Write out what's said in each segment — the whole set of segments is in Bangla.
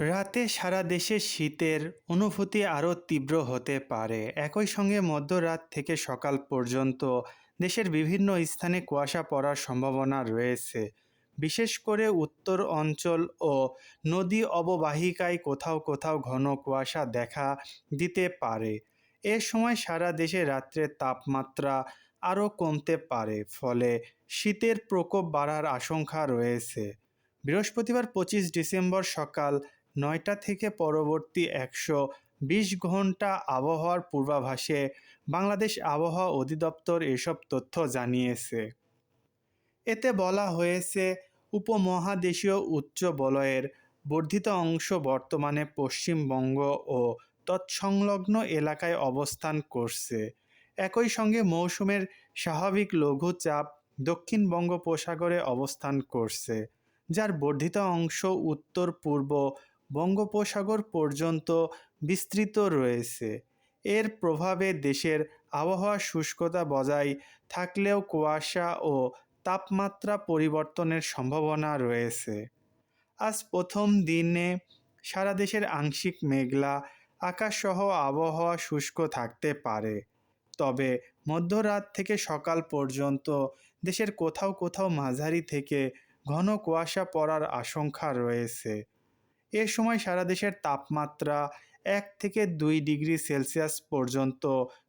রাতে সারা দেশে শীতের অনুভূতি আরও তীব্র হতে পারে। একই সঙ্গে মধ্যরাত থেকে সকাল পর্যন্ত দেশের বিভিন্ন স্থানে কুয়াশা পড়ার সম্ভাবনা রয়েছে। বিশেষ করে উত্তর অঞ্চল ও নদী অববাহিকায় কোথাও কোথাও ঘন কুয়াশা দেখা দিতে পারে। এ সময় সারা দেশে রাত্রের তাপমাত্রা আরও কমতে পারে, ফলে শীতের প্রকোপ বাড়ার আশঙ্কা রয়েছে। বৃহস্পতিবার পঁচিশ ডিসেম্বর সকাল নয়টা থেকে পরবর্তী একশো বিশ ঘণ্টা আবহাওয়ার পূর্বাভাসে বাংলাদেশ আবহাওয়া অধিদপ্তর এসব তথ্য জানিয়েছে। এতে বলা হয়েছে, উপমহাদেশীয় উচ্চ বলয়ের বর্ধিত অংশ বর্তমানে পশ্চিমবঙ্গ ও তৎসংলগ্ন এলাকায় অবস্থান করছে। একই সঙ্গে মৌসুমের স্বাভাবিক লঘুচাপ দক্ষিণ বঙ্গোপসাগরে অবস্থান করছে, যার বর্ধিত অংশ উত্তর পূর্ব বঙ্গোপসাগর পর্যন্ত বিস্তৃত রয়েছে। এর প্রভাবে দেশের আবহাওয়া শুষ্কতা বজায় থাকলেও কুয়াশা ও তাপমাত্রা পরিবর্তনের সম্ভাবনা রয়েছে। আজ প্রথম দিনে সারা দেশের আংশিক মেঘলা আকাশসহ আবহাওয়া শুষ্ক থাকতে পারে। তবে মধ্যরাত থেকে সকাল পর্যন্ত দেশের কোথাও কোথাও মাঝারি থেকে ঘন কুয়াশা পড়ার আশঙ্কা রয়েছে। এ সময় সারা দেশের তাপমাত্রা এক থেকে দুই ডিগ্রি সেলসিয়াস পর্যন্ত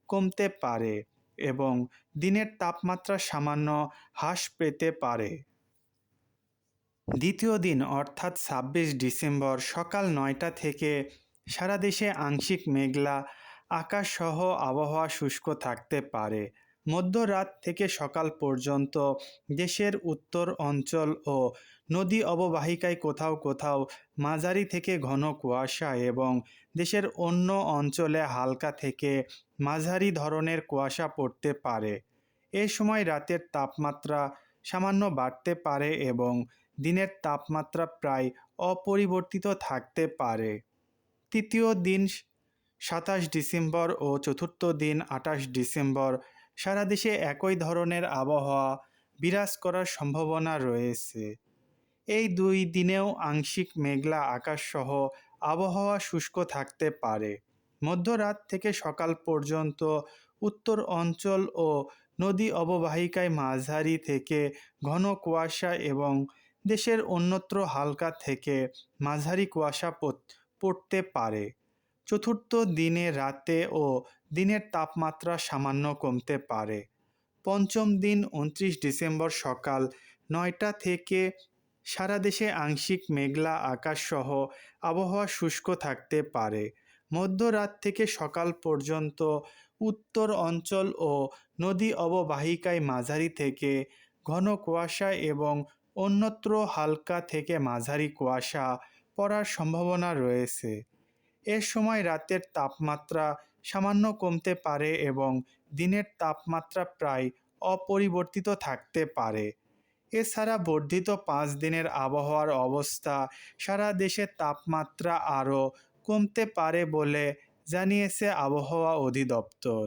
কমতে পারে এবং দিনের তাপমাত্রা সামান্য হ্রাস পেতে পারে। দ্বিতীয় দিন, অর্থাৎ ছাব্বিশ ডিসেম্বর সকাল নয়টা থেকে সারা দেশে আংশিক মেঘলা আকাশসহ আবহাওয়া শুষ্ক থাকতে পারে। মধ্যরাত থেকে সকাল পর্যন্ত দেশের উত্তর অঞ্চল ও নদী অববাহিকায় কোথাও কোথাও মাঝারি থেকে ঘন কুয়াশা এবং দেশের অন্য অঞ্চলে হালকা থেকে মাঝারি ধরনের কুয়াশা পড়তে পারে। এ সময় রাতের তাপমাত্রা সামান্য বাড়তে পারে এবং দিনের তাপমাত্রা প্রায় অপরিবর্তিত থাকতে পারে। তৃতীয় দিন সাতাশ ডিসেম্বর ও চতুর্থ দিন আঠাশ ডিসেম্বর সারা দেশে একই ধরনের আবহাওয়া বিরাজ করার সম্ভাবনা রয়েছে। এই দুই দিনেও আংশিক মেঘলা আকাশসহ আবহাওয়া শুষ্ক থাকতে পারে। মধ্যরাত থেকে সকাল পর্যন্ত উত্তর অঞ্চল ও নদী অববাহিকায় মাঝারি থেকে ঘন কুয়াশা এবং দেশের অন্যত্র হালকা থেকে মাঝারি কুয়াশা পড়তে পারে। চতুর্থ দিনে রাতে ও দিনের তাপমাত্রা সামান্য কমতে পারে। পঞ্চম দিন উনত্রিশ ডিসেম্বর সকাল নয়টা থেকে সারা দেশে আংশিক মেঘলা আকাশসহ আবহাওয়া শুষ্ক থাকতে পারে। মধ্যরাত থেকে সকাল পর্যন্ত উত্তর অঞ্চল ও নদী অববাহিকায় মাঝারি থেকে ঘন কুয়াশা এবং অন্যত্র হালকা থেকে মাঝারি কুয়াশা পড়ার সম্ভাবনা রয়েছে। এ সময় রাতের তাপমাত্রা সামান্য কমতে পারে এবং দিনের তাপমাত্রা প্রায় অপরিবর্তিত থাকতে পারে। এছাড়া বর্ধিত পাঁচ দিনের আবহাওয়ার অবস্থা সারা দেশে তাপমাত্রা আরও কমতে পারে বলে জানিয়েছে আবহাওয়া অধিদপ্তর।